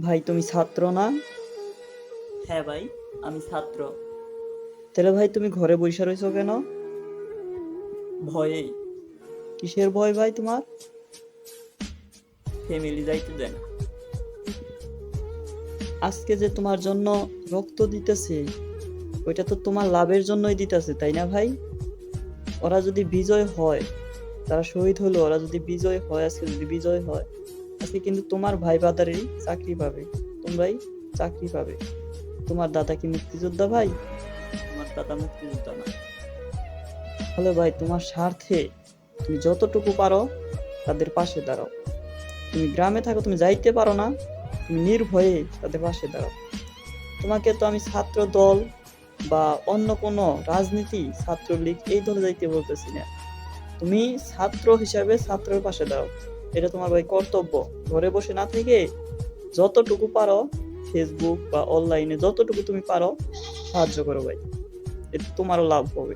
ভাই তুমি ছাত্র না? হ্যাঁ ভাই আমি ছাত্র। তাহলে ভাই তুমি ঘরে বসে রয়েছো কেন? ভয়েই। কিসের ভয় ভাই তোমার? ফ্যামিলি যাইতে দেন আজকে যে তোমার জন্য রক্ত দিতেছে ওইটা তো তোমার লাভের জন্যই দিতেছে তাই না ভাই? ওরা যদি বিজয় হয় তারা শহীদ হলো ওরা যদি বিজয় হয় আজকে যদি বিজয় হয় আজকে কিন্তু তোমার ভাই বাদারেরই চাকরি পাবে। তোমরাই চাকরি পাবে। তোমার দাদা কি মুক্তিযোদ্ধা ভাই? আমার দাদা মুক্তিযোদ্ধা না। হলে ভাই তোমার স্বার্থে তুমি যতটুকু পারো তাদের পাশে দাঁড়াও। তুমি গ্রামে থাকো তুমি যাইতে পারো না তুমি নির্ভয়ে তাদের পাশে দাঁড়াও। তোমাকে তো আমি ছাত্র দল বা অন্য কোনো রাজনীতি ছাত্রলীগ এই দলে যাইতে বলতেছি না। তুমি ছাত্র হিসাবে ছাত্রের পাশে দাঁড়াও। এটা তোমার ভাই কর্তব্য। ঘরে বসে না থেকে যতটুকু পারো ফেসবুক বা অনলাইনে যতটুকু তুমি পারো, সাহায্য করো ভাই। এতে তোমারও লাভ হবে।